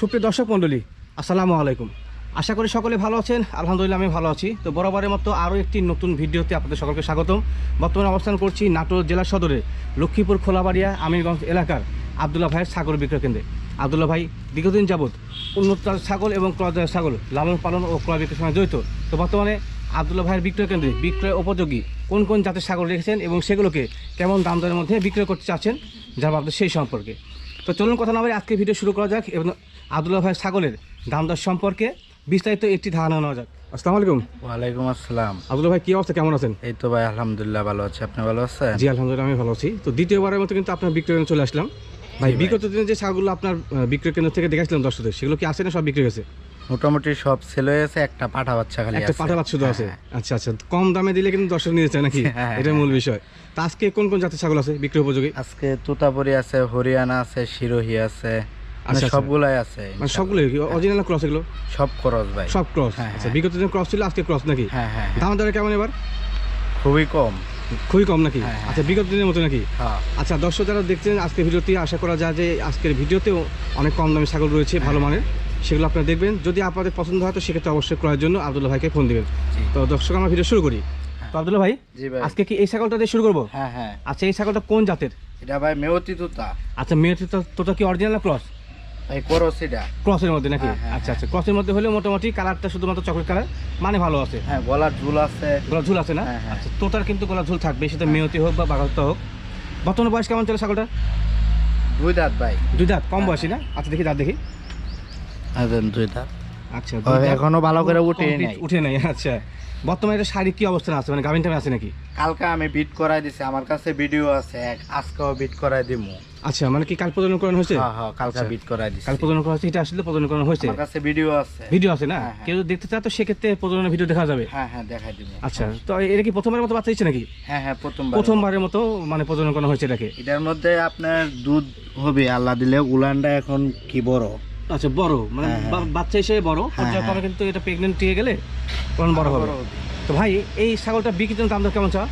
সুপ্রিয় দর্শক মণ্ডলী, আসসালামু আলাইকুম। আশা করি সকলে ভালো আছেন। আলহামদুলিল্লাহ আমি ভালো আছি। তো বরাবরের মতো আরও একটি নতুন ভিডিওতে আপনাদের সকলকে স্বাগতম। বর্তমানে অবস্থান করছি নাটোর জেলা সদরে লক্ষ্মীপুর খোলাবাড়িয়া আমিরগঞ্জ এলাকার আবদুল্লাহ ভাইয়ের ছাগল বিক্রয় কেন্দ্রে। আবদুল্লাহ ভাই, দীর্ঘদিন যাবৎ উন্নত ছাগল এবং ক্রয় ছাগল লালন পালন ও ক্রয় বিক্রয়ের সঙ্গে জড়িত। তো বর্তমানে আবদুল্লাহ ভাইয়ের বিক্রয় কেন্দ্রে বিক্রয় উপযোগী কোন কোন জাতের ছাগল রেখেছেন এবং সেগুলোকে কেমন দাম দরের মধ্যে বিক্রয় করতে চাচ্ছেন, জানাব আপনাদের সেই সম্পর্কে। তো চলুন কথা না বলে আজকে ভিডিও শুরু করা যাক এবং আবদুল্লাহ ভাই ছাগলের দাম দর সম্পর্কে বিস্তারিত একটি ধারণা নেওয়া যাক। আসসালামু আলাইকুম। ওয়ালাইকুম আসসালাম। আবদুল্লাহ ভাই কি অবস্থা? কেমন আছেন? এই তো ভাই আলহামদুলিল্লাহ ভালো আছি। আপনি ভালো আছেন? জি আলহামদুলিল্লাহ আমি ভালো আছি। তো দ্বিতীয়বারের মতো কিন্তু আপনার বিক্রয় কেন্দ্রে চলে আসলাম। ভাই। বিগত দিনে যে ছাগলগুলো আপনার বিক্রয় কেন্দ্র থেকে দেখেছিলাম দর্শকদের সেগুলো কি আছে না সব বিক্রি হয়েছে? মোটামুটি সব ছেলে হয়েছে একটা পাঠা বাচ্চা খালি একটা আছে। পাঠা বাচ্চা শুধু আছে। হ্যাঁ, আচ্ছা আচ্ছা। কম দামে দিলে কিন্তু দর্শক নিয়ে নাকি? হ্যাঁ, এটা মূল বিষয়। তা আজকে কোন কোন জাতের ছাগল আছে বিক্রয় উপযোগী? আজকে তুতাপুরি আছে হরিয়ানা আছে শিরোহি আছে মানে আচ্ছা, আচ্ছা। সবগুলাই আছে মানে সবগুলো অরিজিনাল ক্রস এগুলো? সব খরচ ভাই। সব ক্রস হ্যাঁ, আচ্ছা হ্যাঁ। বিগত দিন ক্রস ছিল আজকে ক্রস নাকি? হ্যাঁ হ্যাঁ হ্যাঁ। দাম দরে কেমন এবার? খুবই কম। খুবই কম নাকি? হ্যাঁ, হ্যাঁ। আচ্ছা বিগত দিনের মতো নাকি? হ্যাঁ। আচ্ছা দর্শক যারা দেখছেন আজকের ভিডিওতে আশা করা যায় যে আজকের ভিডিওতেও অনেক কম দামি ছাগল রয়েছে ভালো মানের। সেগুলো আপনারা দেখবেন। যদি আপনাদের পছন্দ হয় তো সেক্ষেত্রে অবশ্যই ক্রয়ের জন্য আবদুল্লাহ ভাইকে ফোন দিবেন। তো দর্শক আমরা ভিডিও শুরু করি। তো আবদুল্লাহ ভাই আজকে কি এই ছাগলটা দিয়ে শুরু করব? হ্যাঁ হ্যাঁ। আচ্ছা এই ছাগলটা কোন জাতের? এটা ভাই মেয়তি তুতা। আচ্ছা মেয়েটি তো তোটা কি অরিজিনাল ক্রস করস এটা। ক্রসের মধ্যে নাকি? হ্যাঁ, হ্যাঁ, আচ্ছা আচ্ছা। ক্রসের মধ্যে হলে মোটামুটি কালারটা শুধুমাত্র চকলেট কালার মানে ভালো আছে। হ্যাঁ গলার ঝুল আছে। গলা ঝুল আছে না? হ্যাঁ, হ্যাঁ। আচ্ছা তোতার কিন্তু গলা ঝুল থাকবে সেটা মেয়তি হোক বা হোক। বর্তমানে বয়স কেমন চলে ছাগলটা দুই দাঁত ভাই। দুই দাঁত কম হ্যাঁ, বয়সী না? আচ্ছা দেখি দাঁত দেখি। দুই দাঁত আচ্ছা দাঁত এখনও ভালো করে উঠে complete নাই। উঠে নাই আচ্ছা। বর্তমানে এটা শারীরিক কি অবস্থানে আছে? মানে গাভিন টাইমে আছে নাকি? কালকে আমি বিট করাই দিছি আমার কাছে ভিডিও আছে আজকেও বিট করাই দিমু। আচ্ছা মানে কি কাল প্রজনন করানো হয়েছে? হ্যাঁ হ্যাঁ কালকে আচ্ছা। বিট করাই দিছি। কাল প্রজনন করা হয়েছে এটা আসলে প্রজনন করানো হয়েছে? আমার কাছে ভিডিও আছে। ভিডিও আছে না? হ্যাঁ। কেউ দেখতে চায় তো সেক্ষেত্রে প্রজননের ভিডিও দেখা যাবে। হ্যাঁ হ্যাঁ দেখাই দিব আচ্ছা তো এটা কি প্রথমবারের মতো বাচ্চা দিচ্ছে নাকি? হ্যাঁ হ্যাঁ প্রথমবার প্রথমবারের মতো মানে প্রজনন করানো হয়েছে এটাকে। এটার মধ্যে আপনার দুধ হবে আল্লাহ দিলে উলানটা এখন কি বড়? আচ্ছা বড়। মানে হ্যাঁ, হ্যাঁ। বাচ্চা হিসেবে বড়? পর্যায়ক্রমে কিন্তু এটা প্রেগনেন্ট হয়ে গেলে তখন বড় হবে। তো ভাই এই ছাগলটা বিক্রির জন্য দাম দর কেমন চা?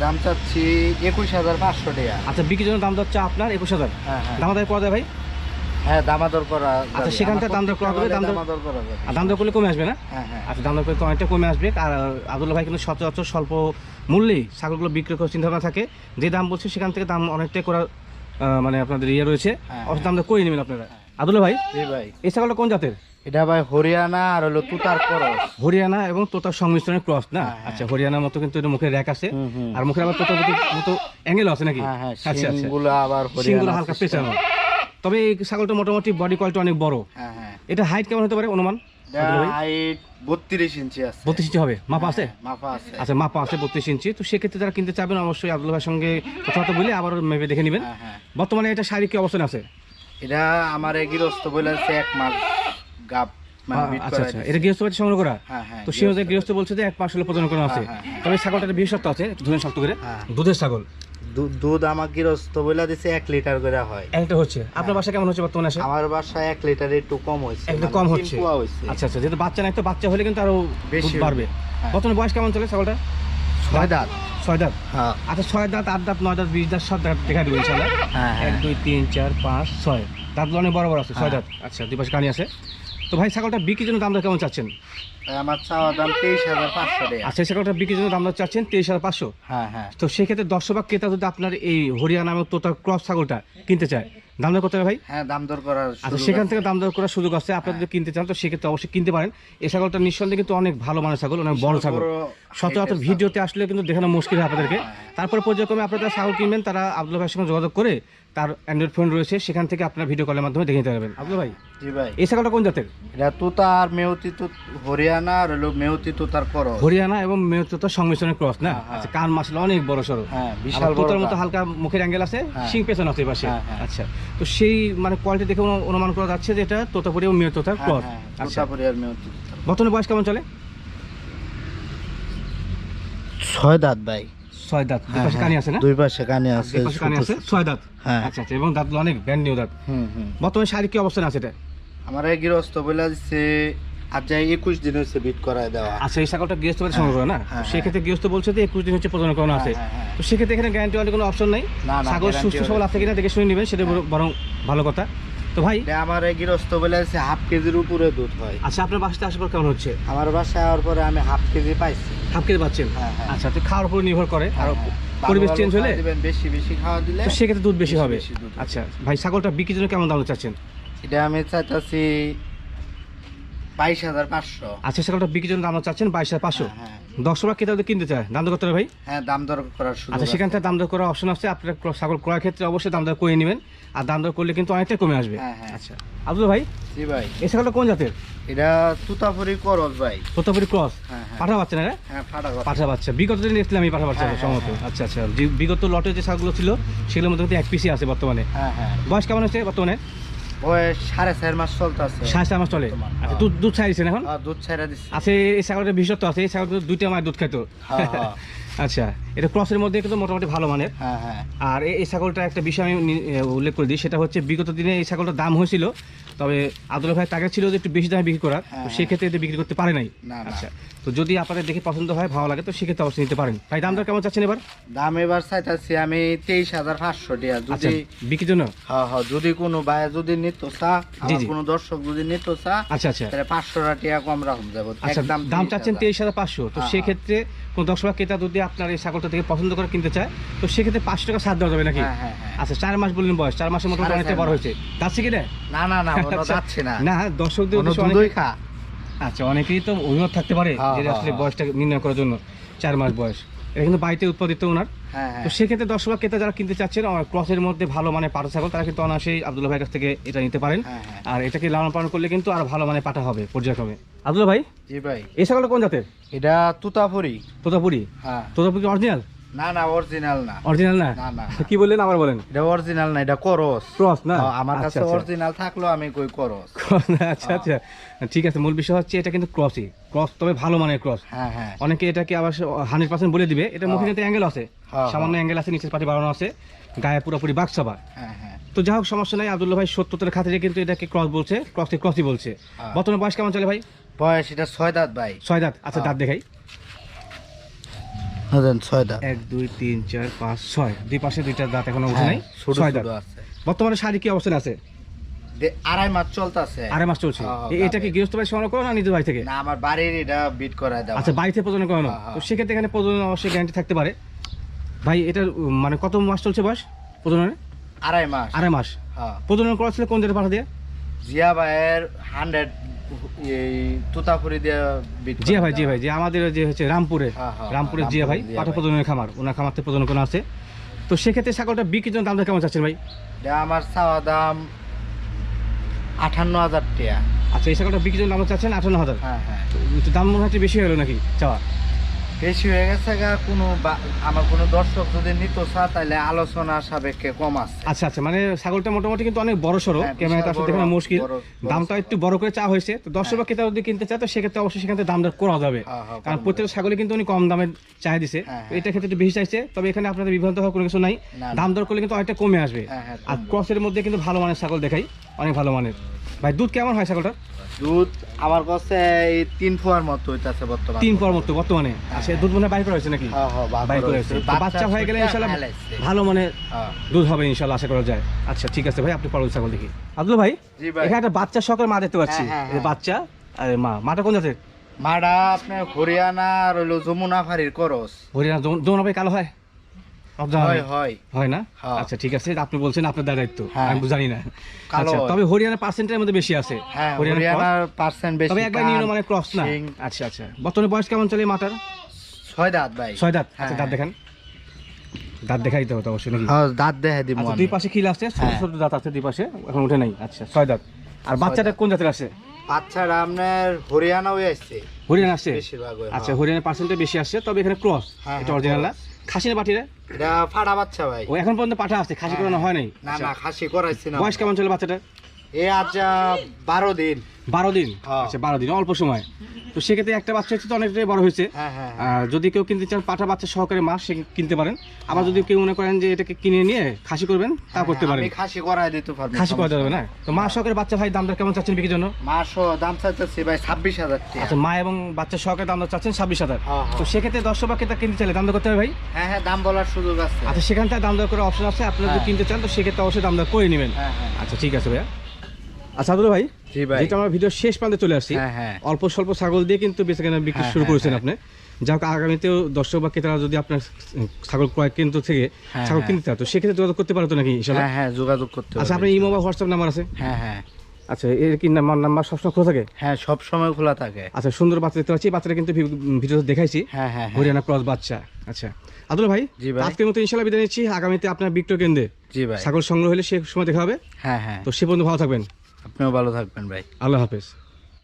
দাম চাচ্ছি একুশ হাজার পাঁচশো টাকা। আচ্ছা বিক্রির জন্য দাম দর চা আপনার একুশ হাজার? হ্যাঁ হ্যাঁ। দাম করা যায় ভাই? হ্যাঁ দামাদর করা আচ্ছা। সেখানটা দাম দর করা হবে, দাম দর- দামাদর করা আর দাম দর করলে কমে আসবে না? হ্যাঁ হ্যাঁ। আচ্ছা দাম দর করে অনেকটা কমে আসবে। আর ভাই কিন্তু সচরাচর স্বল্প মূল্যেই ছাগলগুলো বিক্রি করার চিন্তা ভাবনা থাকে। যে দাম বলছে সেখান থেকে দাম অনেকটাই করা মানে আপনাদের ইয়ে রয়েছে। হ্যাঁ, অবশ্য দাম দর করে নেবেন আপনারা। আবদুল্লাহ ভাই ভাই। এই ছাগলটা কোন জাতের? এটা ভাই হরিয়ানা আর হলো তুতার করস। হরিয়ানা এবং তোতার সংমিশ্রণের ক্রস না? হ্যাঁ, হ্যাঁ। আচ্ছা হরিয়ানার মতো কিন্তু মুখে র্যাক আছে। আর মুখের আবার তোতার মতো- অ্যাঙ্গেল আছে নাকি? হ্যাঁ হ্যাঁ আচ্ছা আচ্ছা। আবার হরিয়ানা হালকা। পেঁচানো তবে এই ছাগলটা মোটামুটি বডি কোয়ালিটি অনেক বড়। হ্যাঁ হ্যাঁ। এটা হাইট কেমন হতে পারে অনুমান? হাইট বত্রিশ ইঞ্চি আছে। বত্রিশ ইঞ্চি হবে? মাপা আছে? হ্যাঁ, মাপা আছে। আচ্ছা মাপা আছে বত্রিশ ইঞ্চি। তো সেক্ষেত্রে যারা কিনতে চাবেন অবশ্যই আব্দুল ভাইয়ের সঙ্গে কথাবার্তা বলে আবার মেপে দেখে নেবেন। হ্যাঁ হ্যাঁ। বর্তমানে এটা শারীরিক কি অবস্থানে আছে? এটা আমার গৃহস্থ বলেছে এক মাস গাপ মানে আচ্ছা আচ্ছা। এটা গৃহস্থ বাড়ি সংগ্রহ করা? হ্যাঁ হ্যাঁ তো সে অনুযায়ী গৃহস্থ। বলছে যে এক মাস হলে করা আছে। হ্যাঁ, হ্যাঁ, হ্যাঁ। তবে ছাগলটা বিশেষত্ব আছে ধরে শক্ত করে। হ্যাঁ। দুধের ছাগল। দুধ আমার গৃহস্থ বলে দিছে এক লিটার করে হয়। একটা হচ্ছে। আপনার বাসা কেমন হচ্ছে বর্তমানে আমার বাসায় এক লিটার একটু কম হয়েছে একটু মানে কম হচ্ছে। আচ্ছা আচ্ছা। যেহেতু বাচ্চা নাই তো বাচ্চা হলে কিন্তু আরও বেশি বাড়বে। হ্যাঁ। বর্তমানে বয়স কেমন চলে ছাগলটা ছয় দাঁত। ছয় দাঁত? হ্যাঁ। আচ্ছা ছয় দাঁত আট দাঁত নয় দাঁত বিশ দাঁত সাত দাঁত দেখা দেবো ইনশাল্লাহ হ্যাঁ এক হ্যাঁ দুই তিন চার পাঁচ ছয়। দাঁতগুলো অনেক বড় বড় আছে ছয় হ্যাঁ। দাঁত। আচ্ছা দুই পাশে কানি আছে। তো ভাই ছাগলটা বিক্রির জন্য দামটা কেমন চাচ্ছেন? আমার চাওয়া দাম তেইশ হাজার পাঁচশো আচ্ছা ছাগলটা বিক্রির জন্য দাম চাচ্ছেন তেইশ হাজার পাঁচশো? হ্যাঁ হ্যাঁ। তো সেক্ষেত্রে দর্শক বা ক্রেতা যদি আপনার এই হরিয়ানা এবং তোতা ক্রস ছাগলটা কিনতে চায় দাম দর করতে হবে ভাই? হ্যাঁ দাম দর করার আচ্ছা সেখান থেকে দাম দর করার সুযোগ আছে। আপনারা যদি কিনতে চান তো সেক্ষেত্রে অবশ্যই কিনতে পারেন। এই ছাগলটা নিঃসন্দেহে কিন্তু অনেক ভালো মানের ছাগল অনেক বড় ছাগল। সচরাচর ভিডিওতে আসলে কিন্তু দেখানো মুশকিল হয় আপনাদেরকে। তারপর পর্যায়ক্রমে আপনারা ছাগল কিনবেন তারা আব্দুল ভাইয়ের সঙ্গে যোগাযোগ করে তার অ্যান্ড্রয়েড ফোন রয়েছে সেখান থেকে আপনার ভিডিও কলের মাধ্যমে দেখে নিতে পারবেন। আব্দুল ভাই জি ভাই। এই ছাগলটা কোন জাতের? এটা তুতা আর মেয়তি তো হরিয়ানা আর হলো মেয়তি তুতার করস। হরিয়ানা এবং মেয়তোতার সংমিশ্রণের ক্রস না? হ্যাঁ, হ্যাঁ। আচ্ছা কান মাসলে অনেক বড় সড়ো। হ্যাঁ বিশাল বিশাল বড় তোতার মতো হালকা মুখের অ্যাঙ্গেল আছে হ্যাঁ। শিং পেছন আছে পাশে। আচ্ছা তো সেই মানে কোয়ালিটি দেখে অনুমান করা যাচ্ছে যে এটা তোতাপুরি এবং মেয়তোতার হ্যাঁ, ক্রস। আচ্ছা। তুতাপুরি আর তুতার। বর্তমানে বয়স কেমন চলে? ছয় দাঁত ভাই। ছয় দাঁত। দুই হ্যাঁ, পাশে হ্যাঁ। কানি আছে না? দুই পাশে কানে আছে দুই পাশে কানি আছে। ছয় দাঁত। হ্যাঁ। আচ্ছা আচ্ছা এবং দাঁতগুলো অনেক ব্র্যান্ড নিউ দাঁত। হুম হুম। বর্তমানে শারীরিক কি অবস্থান আছে এটা? আমার এই গৃহস্থ বলে দিচ্ছে আজ একুশ দিন হচ্ছে বিট করায় দেওয়া। আচ্ছা এই ছাগলটা গৃহস্থ সংগ্রহ করে না? হ্যাঁ, সেক্ষেত্রে গৃহস্থ বলছে যে একুশ দিন হচ্ছে প্রজনন করানো আছে। হ্যাঁ, হ্যাঁ, হ্যাঁ। তো সেক্ষেত্রে এখানে গ্যারান্টি কোনো অপশন নেই? না, না, ছাগল guarantee সুস্থ সবল আছে কিনা দেখে শুনে নেবেন সেটা বরং ভালো কথা। তো ভাই? আমার এই গৃহস্থ বলেছে হাফ কেজির উপরে দুধ হয়। আচ্ছা আপনার বাসাতে আসার পর কেমন হচ্ছে? আমার বাসায় আসার পরে আমি হাফ কেজি পাইছি। হাফ কেজি পাচ্ছেন? হ্যাঁ, হ্যাঁ। আচ্ছা তো খাওয়ার উপর নির্ভর করে। আর হ্যাঁ, হ্যাঁ। পরিবেশ চেঞ্জ হলে বেশি বেশি খাওয়া দিলে সেক্ষেত্রে দুধ বেশি হবে। আচ্ছা ভাই ছাগলটা বিক্রির জন্য কেমন দাম চাচ্ছেন? এটা আমি চাইতেছি বাইশ হাজার পাঁচশো। আচ্ছা ছাগলটা বিক্রির জন্য দাম চাচ্ছেন বাইশ হাজার পাঁচশো। হ্যাঁ দশশো বা ক্রেতাদের কিনতে চায়? দাম দর করতে হবে ভাই? হ্যাঁ দাম দর করার সুযোগ আচ্ছা সেখান থেকে দাম দর করার অপশন আছে। আপনার ছাগল ক্ষেত্রে অবশ্যই দাম দর করে নেবেন। আর দাম দর করলে কিন্তু কমে আসবে। হ্যাঁ, হ্যাঁ। আচ্ছা। আব্দুল ভাই? জি ভাই। এই ছাগলটা কোন জাতের? এটা তুতাপুরি করস ভাই। ক্রস? হ্যাঁ হ্যাঁ। পাঠা বাচ্চা না হ্যাঁ পাঠা বাচ্চা। বিগত দিন পাঠা বাচ্চা হ্যাঁ, সম্ভবত। হ্যাঁ, আচ্ছা আচ্ছা। বিগত লটে যে ছাগলগুলো ছিল সেগুলোর মধ্যে কিন্তু এক পিসি আছে বর্তমানে। হ্যাঁ হ্যাঁ। বয়স কেমন হচ্ছে বর্তমানে? বয়স সাড়ে চার মাস চলতেছে। সাড়ে চার মাস চলে? আচ্ছা দুধ দুধ ছাড়িয়েছেন এখন? দুধ ছাড়া দিচ্ছে আছে এই ছাগলটা বিশেষত্ব আছে এই ছাগল দুইটা মায়ের দুধ খাইতো। হ্যাঁ, হ্যাঁ। আচ্ছা এটা ক্রসের মধ্যে কিন্তু মোটামুটি ভালো মানের। হ্যাঁ হ্যাঁ। আর এই- ছাগলটা একটা বিষয় আমি উল্লেখ করে দিই সেটা হচ্ছে বিগত দিনে এই ছাগলটার দাম হয়েছিল তবে আদুল ভাই টাকা ছিল যে একটু বেশি দামে বিক্রি করার হ্যাঁ, সেক্ষেত্রে এদের বিক্রি করতে পারে নাই। আচ্ছা তো যদি আপনাদের দেখে পছন্দ হয় ভালো লাগে তো সেক্ষেত্রে অবশ্যই নিতে পারেন। ভাই দাম দর কেমন চাচ্ছেন এবার? দাম এবার চাইতেছি আমি তেইশ হাজার পাঁচশো টাকা। আচ্ছা যদি বিক্রির জন্য? হ্যাঁ হ্যাঁ যদি কোনো ভাই যদি নিত চা কোনো দর্শক যদি নিত চা আচ্ছা আচ্ছা। তাহলে পাঁচশো টাকা কম রাখুন যাব আচ্ছা দাম চাচ্ছেন তেইশ হাজার পাঁচশো তো সেক্ষেত্রে কোনো দশ টাকা ক্রেতা যদি আপনার এই ছাগলটা থেকে পছন্দ করে কিনতে চায় তো সেক্ষেত্রে পাঁচশো টাকা সার দেওয়া যাবে নাকি? হ্যাঁ হ্যাঁ হ্যাঁ। আচ্ছা চার মাস বললেন বয়স চার মাসের মতো অনেকটা বড় হয়েছে। যাচ্ছে কি না? না না না আচ্ছা, যাচ্ছে না। না দর্শকদের আচ্ছা অনেকেই তো অভিমত থাকতে পারে যে আসলে। বয়সটা নির্ণয় করার জন্য চার মাস বয়স। এটা কিন্তু বাড়িতে উৎপাদিত ওনার। হ্যাঁ হ্যাঁ। তো সেক্ষেত্রে দর্শক ক্রেতা যারা কিনতে চাচ্ছেন ক্রসের মধ্যে ভালো মানে পাঠা ছাগল তারা কিন্তু অনায়াসেই আব্দুল্লাহ ভাইয়ের কাছ থেকে এটা নিতে পারেন। হ্যাঁ। আর এটাকে লালন পালন করলে কিন্তু আর ভালো মানে পাঠা হবে পর্যায়ক্রমে। আব্দুল্লাহ ভাই? জি ভাই। এই ছাগলটা কোন জাতের? এটা তুতাপুরি। তোতাপুরি? হ্যাঁ। তোতাপুরি অরিজিনাল না না অরিজিনাল না। অরিজিনাল না? না, না, না। কি বললেন? আবার বলেন। এটা অরিজিনাল না এটা করস ক্রস না? আমার আচ্ছা, কাছে আচ্ছা। অরিজিনাল থাকল আমি কই করস আচ্ছা আচ্ছা। ঠিক আছে মূল বিষয় হচ্ছে এটা কিন্তু ক্রসই ক্রস তবে ভালো মানের ক্রস হ্যাঁ হ্যাঁ। অনেকে এটাকে আবার হান্ড্রেড পার্সেন্ট বলে দিবে। এটা মুখে কিন্তু অ্যাঙ্গেল আছে। হ্যাঁ, সামান্য অ্যাঙ্গেল আছে নিচের পাটি বাড়ানো আছে। গায়ে পুরোপুরি বাক্সাবা হ্যাঁ তো যাই হোক সমস্যা নাই। আব্দুল্লাহ ভাই সত্যতের খাতিরে কিন্তু এটাকে ক্রস বলছে। ক্রসকে ক্রসই বলছে। বর্তমানে বয়স কেমন চলে ভাই? বয়স এটা ছয় দাঁত ভাই। ছয় দাঁত। আচ্ছা। দাঁত দেখাই। হ্যাঁ এক দুই তিন চার পাঁচ ছয়। দুই পাশে দুইটা দাঁত এখনও হ্যাঁ, নাই। ছোট ছয় দাঁত। বর্তমানে শাড়ি কি অবস্থানে আছে? আড়াই মাস চলতেছে আড়াই মাস চলছে। হ্যাঁ, এটা কি গৃহস্থ ভাই সংগ্রহ করো না নিজের বাড়ি থেকে? না আমার বাড়ির এটা বিট করায় আচ্ছা বাড়িতে প্রজনন করানো। হ্যাঁ, হ্যাঁ। তো সেক্ষেত্রে এখানে প্রজনন অবশ্যই গ্যারান্টি থাকতে পারে। ভাই এটার মানে কত মাস চলছে বয়স প্রজননের? আড়াই মাস। আড়াই মাস। হ্যাঁ। প্রজনন করা ছিল কোন জায়গায় পাঠা দিয়ে? জিয়া ভাইয়ের হান্ড্রেড এই তুতাপুরি দিয়া জিয়া ভাই জি ভাই যে আমাদের যে হচ্ছে রামপুরে হ্যাঁ, হ্যাঁ, জিয়া ভাই পাঠা প্রজননের খামার ওনার খামারতে প্রজনন আছে? তো সেক্ষেত্রে ছাগলটা বিক্রির জন্য দামটা কেমন চাচ্ছেন ভাই? আমার চাওয়া দাম আটান্ন হাজার টাকা। আচ্ছা এই ছাগলটা বিক্রির জন্য দাম চাচ্ছেন আঠান্ন হাজার। হ্যাঁ হ্যাঁ। দাম মনে হচ্ছে বেশি হলো নাকি চাওয়া? বেশি হয়ে গেছে গা কোনো আমার কোনো দর্শক যদি নিত চা তাহলে আলোচনা সাপেক্ষে কম আছে আচ্ছা আচ্ছা মানে ছাগলটা মোটামুটি কিন্তু অনেক বড় সড়ো। হ্যাঁ, ক্যামেরাতে আসলে দেখানো মুশকিল। দামটা একটু বড় করে চা হয়েছে। তো দর্শক বা ক্রেতা যদি কিনতে চায় তো সেক্ষেত্রে অবশ্যই সেখান থেকে দাম দর করা যাবে। হ্যাঁ, হ্যাঁ, কারণ প্রত্যেক ছাগলে কিন্তু উনি কম দামে চাই দিছে। হ্যাঁ, এটা ক্ষেত্রে একটু বেশি চাইছে। তবে এখানে আপনাদের বিভ্রান্ত হওয়ার কোনো কিছু নাই। দাম দর করলে কিন্তু অনেকটা কমে আসবে। হ্যাঁ, হ্যাঁ, আর। ক্রসের মধ্যে কিন্তু ভালো মানের ছাগল দেখাই। অনেক ভালো মানের। ভাই দুধ কেমন হয় ছাগলটা দুধ আমার কাছে এই তিন ফুয়ার মতো হইতাছে বর্তমানে। তিন পর মতো বর্তমানে? আচ্ছা দুধ মনে হয় বাইর করা হয়েছে নাকি? হ্যাঁ হ্যাঁ বাইর করা হয়েছে। বাচ্চা হয়ে গেলে হালাইছে। ভালো মানে হ্যাঁ। দুধ হবে ইনশাল্লাহ আশা করা যায়। আচ্ছা ঠিক আছে ভাই আপনি পরবর্তী ছাগল দেখি। আব্দুল ভাই জি ভাই। এখানে একটা বাচ্চা শখের মা দেখতে পাচ্ছি। হ্যাঁ, হ্যাঁ, এই হ্যাঁ। বাচ্চা আর মা মাটা কোন জাতের? মাডা আপনার হরিয়ানা রইল যমুনা ফাড়ির করস। হরিয়ানা যৌন ভাই কালো হয়? হয় না। আচ্ছা ঠিক আছে। আপনি বলছেন আপনার দায়িত্ব। হ্যাঁ। আমি জানি না। আচ্ছা তবে হরিয়ানা পার্সেন্টের মধ্যে বেশি আছে। হ্যাঁ হরিয়ানা cross। হরিয়ানার পার্সেন্ট বেশি তবে একবার নিম্ন মানে ক্রস না? আচ্ছা আচ্ছা। বর্তমানে বয়স কেমন চলে এই ছয় দাঁত ভাই। ছয় দাঁত? আচ্ছা দাঁত দেখান। দাঁত দেখাই দিতে হবে তো অবশ্যই নাকি? দাঁত দেখে দিব দুই পাশে খিল আছে ছোট। ছোট দাঁত আছে দুই পাশে এখন উঠে নাই। আচ্ছা ছয় দাঁত। আর বাচ্চাটা কোন জাতের আছে? বাচ্চারা আপনার হরিয়ানা হয়ে আসছে। হরিয়ানা আসছে? আচ্ছা। হরিয়ানা পার্সেন্টে বেশি আসছে তবে এখানে ক্রস এটা অরিজিনাল না? খাসির পাঠিরে এটা ফাটা বাচ্চা ভাই। ও এখন পর্যন্ত পাঠা আছে খাসি করানো হয় নাই? না আচ্ছা। না খাসি করাইছি না। বয়স কেমন চলে বাচ্চাটা এ আজ বারো দিন। বারো দিন? হ্যাঁ। আচ্ছা বারো দিন অল্প সময়। তো সেক্ষেত্রে একটা বাচ্চা হচ্ছে তো অনেকটাই বড় হয়েছে। হ্যাঁ হ্যাঁ হ্যাঁ। আর যদি কেউ কিনতে চান পাঠা বাচ্চা সহকারে মাছ সে কিনতে পারেন। আবার যদি কেউ মনে করেন যে এটাকে কিনে নিয়ে খাসি করবেন তা করতে পারেন। খাসি করাই দিতে পারব খাসি করা যাবে না? তো মা সহকারে বাচ্চা ভাই দামটা কেমন চাচ্ছেন বিক্রির জন্য? মাসও দাম চাইতেছি ভাই ছাব্বিশ হাজার আচ্ছা মা এবং বাচ্চা সহকারে দাম চাচ্ছেন ছাব্বিশ হাজার। তো সেক্ষেত্রে দশশো বা ক্রেতা কিনতে চাইলে দাম দর করতে হবে ভাই? হ্যাঁ হ্যাঁ দাম বলার সুযোগ আছে। আচ্ছা সেখান থেকে দাম দর করার অপশন আছে। আপনি যদি। কিনতে চান তো সেক্ষেত্রে অবশ্যই দাম দর করে নেবেন। আচ্ছা ঠিক আছে ভাইয়া। আচ্ছা আব্দুল ভাই জি যেটা আমরা ভিডিও শেষ প্রান্তে চলে আসছি হ্যাঁ হ্যাঁ। অল্প স্বল্প ছাগল দিয়ে কিন্তু বেঁচে বিক্রি হ্যাঁ, শুরু করেছেন। আপনি। যা হোক আগামীতেও দর্শক বা ক্রেতারা যদি আপনার ছাগল ক্রয় কেন্দ্র থেকে ছাগল। কিনতে চায় তো সেক্ষেত্রে যোগাযোগ করতে পারতো নাকি হ্যাঁ হ্যাঁ যোগাযোগ করতে আচ্ছা আপনার ইমো বা হোয়াটসঅ্যাপ নাম্বার আছে? হ্যাঁ হ্যাঁ। আচ্ছা এর কি নাম্বার নাম্বার সবসময় খোলা থাকে? হ্যাঁ সব সময় খোলা থাকে। আচ্ছা সুন্দর বাচ্চা দেখতে পাচ্ছি বাচ্চাটা কিন্তু ভি- ভিডিওতে দেখাইছি। হ্যাঁ হ্যাঁ হ্যাঁ। হরিয়ানা ক্রস বাচ্চা। আচ্ছা আব্দুল ভাই ভাই। আজকের মতো ইনশাল্লাহ বিদায় নিচ্ছি। আগামীতে আপনার বিক্রয় কেন্দ্রে জি ভাই। ছাগল সংগ্রহ হলে সে সময় দেখা হবে। হ্যাঁ হ্যাঁ। তো সে পর্যন্ত ভালো থাকবেন। আপনিও ভালো থাকবেন ভাই। আল্লাহ হাফেজ।